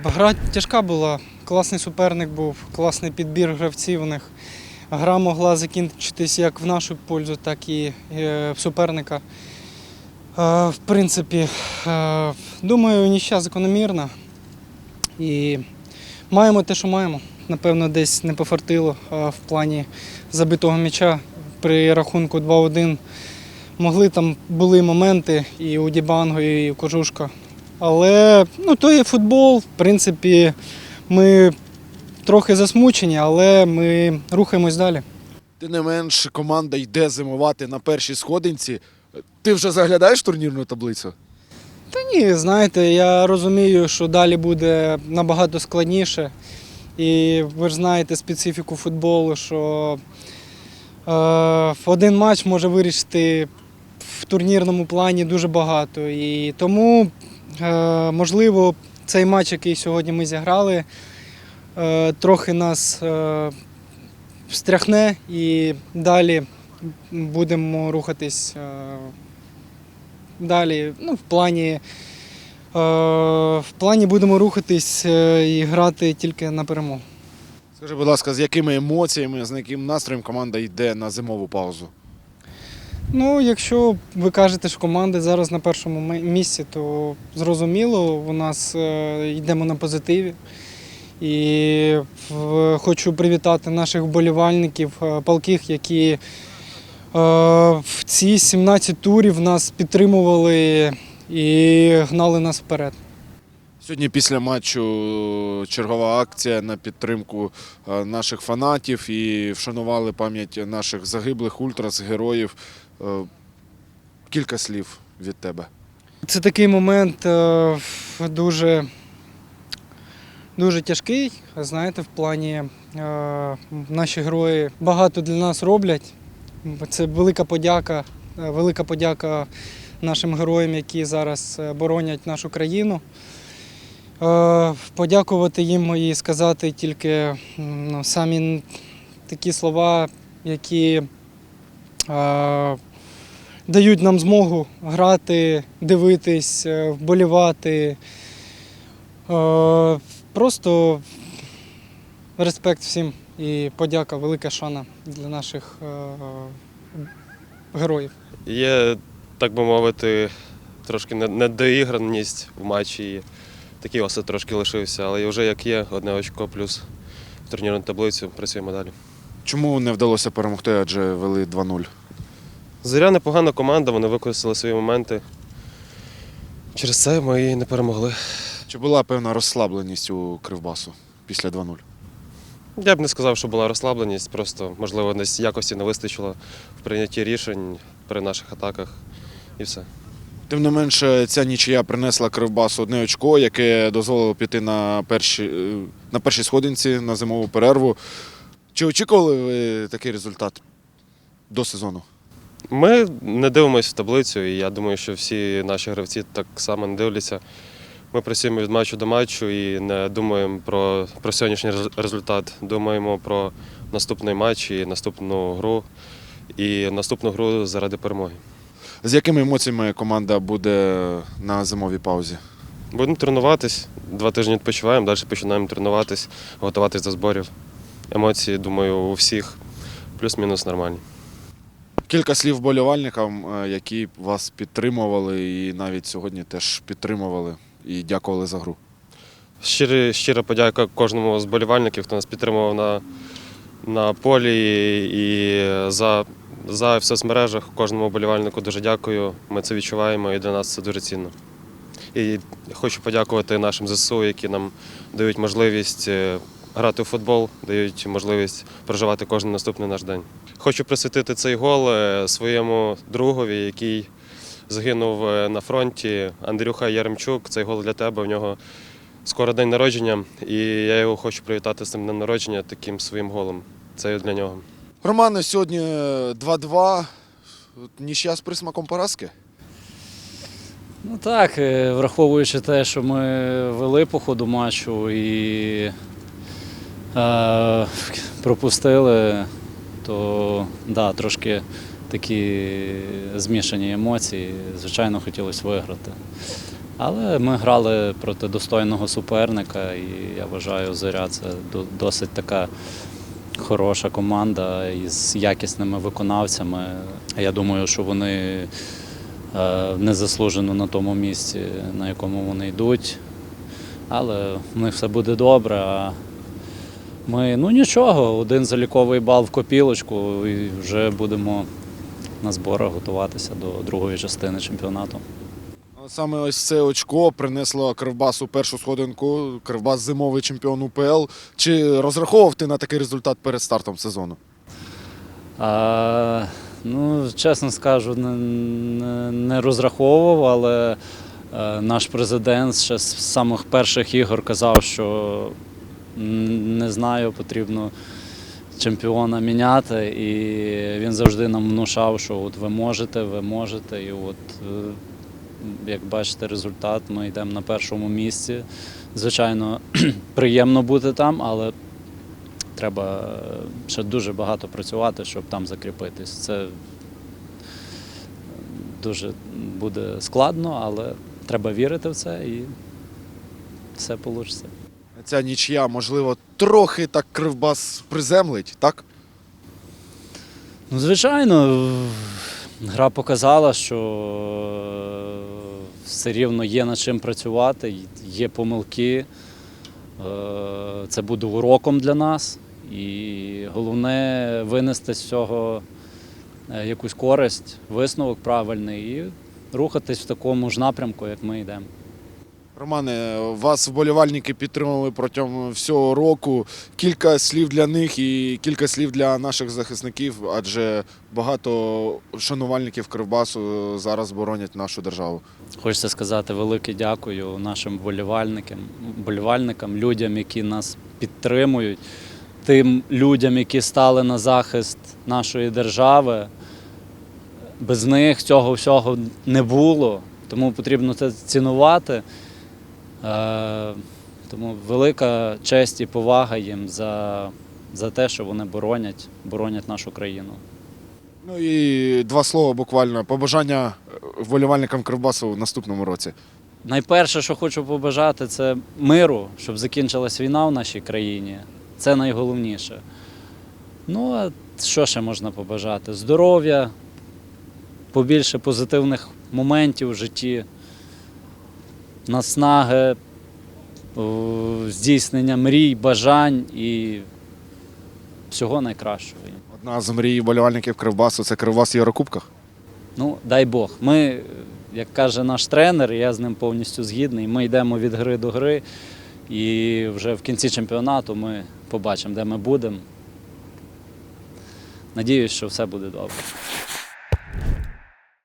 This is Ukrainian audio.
Гра тяжка була, класний суперник був, класний підбір гравців у них. Гра могла закінчитись як в нашу пользу, так і е, в суперника. Е, В принципі, е, думаю, ніща закономірна. І маємо те, що маємо. Напевно, десь не пофартило в плані забитого м'яча при рахунку 2-1. Могли там були моменти і у Дібанго, і у Кожушка. Але ну, то є футбол. В принципі, ми трохи засмучені, але ми рухаємось далі. Тим не менш, команда йде зимувати на першій сходинці. Ти вже заглядаєш турнірну таблицю? Та ні, знаєте, я розумію, що далі буде набагато складніше. І ви ж знаєте специфіку футболу, що е, один матч може вирішити в турнірному плані дуже багато. І тому, можливо, цей матч, який сьогодні ми зіграли, е, трохи нас е, встряхне і далі будемо рухатись е, далі. Ну, в плані. Е, В плані будемо рухатись е, і грати тільки на перемогу. Скажи, будь ласка, з якими емоціями, з яким настроєм команда йде на зимову паузу? Ну, якщо ви кажете, що команди зараз на першому місці, то зрозуміло, у нас е, йдемо на позитиві. І хочу привітати наших вболівальників, е, палких, які е, в ці 17 турів нас підтримували і гнали нас вперед. Сьогодні після матчу чергова акція на підтримку наших фанатів і вшанували пам'ять наших загиблих ультрас, героїв. Е, Кілька слів від тебе. Це такий момент е, дуже, дуже тяжкий. Знаєте, в плані е, наші герої багато для нас роблять. Це велика подяка, велика подяка нашим героям, які зараз боронять нашу країну. Подякувати їм і сказати тільки ну, самі такі слова, які дають нам змогу грати, дивитись, е, вболівати. Е, Просто респект всім і подяка, велика шана для наших е, героїв. Є, так би мовити, трошки недоіграність в матчі. І такий осад трошки лишився, але вже як є, одне очко плюс в турнірну таблицю, працюємо далі. Чому не вдалося перемогти, адже вели 2-0? Зоря непогана команда, вони використали свої моменти. Через це ми і не перемогли. Чи була певна розслабленість у Кривбасу після 2-0? Я б не сказав, що була розслабленість, просто, можливо, десь якості не вистачило в прийнятті рішень при наших атаках і все. Тим не менше, ця нічия принесла Кривбасу одне очко, яке дозволило піти на перші, на першій сходинці на зимову перерву. Чи очікували ви такий результат до сезону? Ми не дивимося в таблицю, і я думаю, що всі наші гравці так само не дивляться. Ми працюємо від матчу до матчу і не думаємо про, про сьогоднішній результат. Думаємо про наступний матч і наступну гру, і наступну гру заради перемоги. З якими емоціями команда буде на зимовій паузі? Будемо тренуватись, два тижні відпочиваємо, далі починаємо тренуватись, готуватись до зборів. Емоції, думаю, у всіх плюс-мінус нормальні. Кілька слів вболівальникам, е, які вас підтримували і навіть сьогодні теж підтримували і дякували за гру. Щири, щира подяка кожному з болівальників, хто нас підтримував на, на полі і за, за в соцмережах. Кожному болівальнику дуже дякую. Ми це відчуваємо і для нас це дуже цінно. І хочу подякувати нашим ЗСУ, які нам дають можливість е, грати у футбол, дають можливість проживати кожен наступний наш день. Хочу присвятити цей гол е, своєму другові, який загинув е, на фронті. Андрюха Яремчук. Цей гол для тебе. У нього скоро день народження, і я його хочу привітати з цим днем народження таким своїм голом. Це для нього. Романе, сьогодні е, 2-2. Нічия з присмаком поразки. Ну так, е, враховуючи те, що ми вели по ходу матчу і е, пропустили, то да, трошки такі змішані емоції. Звичайно, хотілося виграти. Але ми грали проти достойного суперника, і я вважаю, зоря це досить така хороша команда із якісними виконавцями. Я думаю, що вони е, незаслужено на тому місці, на якому вони йдуть. Але в них все буде добре. Ми, ну нічого, один заліковий бал в копілочку, і вже будемо на зборах готуватися до другої частини чемпіонату. Саме ось це очко принесло Кривбасу першу сходинку. Кривбас зимовий чемпіон УПЛ. Чи розраховував ти на такий результат перед стартом сезону? А, ну, чесно скажу, не, не, не розраховував, але е, наш президент ще з самих перших ігор казав, що не знаю, потрібно чемпіона міняти. І він завжди нам внушав, що от ви можете, ви можете. І от, е, як бачите, результат, ми йдемо на першому місці. Звичайно, приємно бути там, але треба е, ще дуже багато працювати, щоб там закріпитись. Це е, дуже буде складно, але треба вірити в це і все вийде. Ця нічия, можливо, трохи так Кривбас приземлить, так? Ну, звичайно, гра показала, що е, все рівно є над чим працювати, є помилки. Е, Це буде уроком для нас. І головне винести з цього е, якусь користь, висновок правильний і рухатись в такому ж напрямку, як ми йдемо. Романе, вас вболівальники підтримували протягом всього року. Кілька слів для них і кілька слів для наших захисників, адже багато шанувальників Кривбасу зараз боронять нашу державу. Хочеться сказати велике дякую нашим вболівальникам, вболівальникам, людям, які нас підтримують, тим людям, які стали на захист нашої держави. Без них цього всього не було, тому потрібно це цінувати. Е, Тому велика честь і повага їм за, за те, що вони боронять, боронять нашу країну. Ну і два слова буквально. Побажання вболівальникам Кривбасу в наступному році. Найперше, що хочу побажати, це миру, щоб закінчилась війна в нашій країні. Це найголовніше. Ну, а що ще можна побажати? Здоров'я, побільше позитивних моментів в житті, наснаги, здійснення мрій, бажань і всього найкращого. Одна з мрій вболівальників Кривбасу це Кривбас в Єврокубках. Ну, дай Бог. Ми, як каже наш тренер, я з ним повністю згідний. Ми йдемо від гри до гри, і вже в кінці чемпіонату ми побачимо, де ми будемо. Надіюсь, що все буде добре.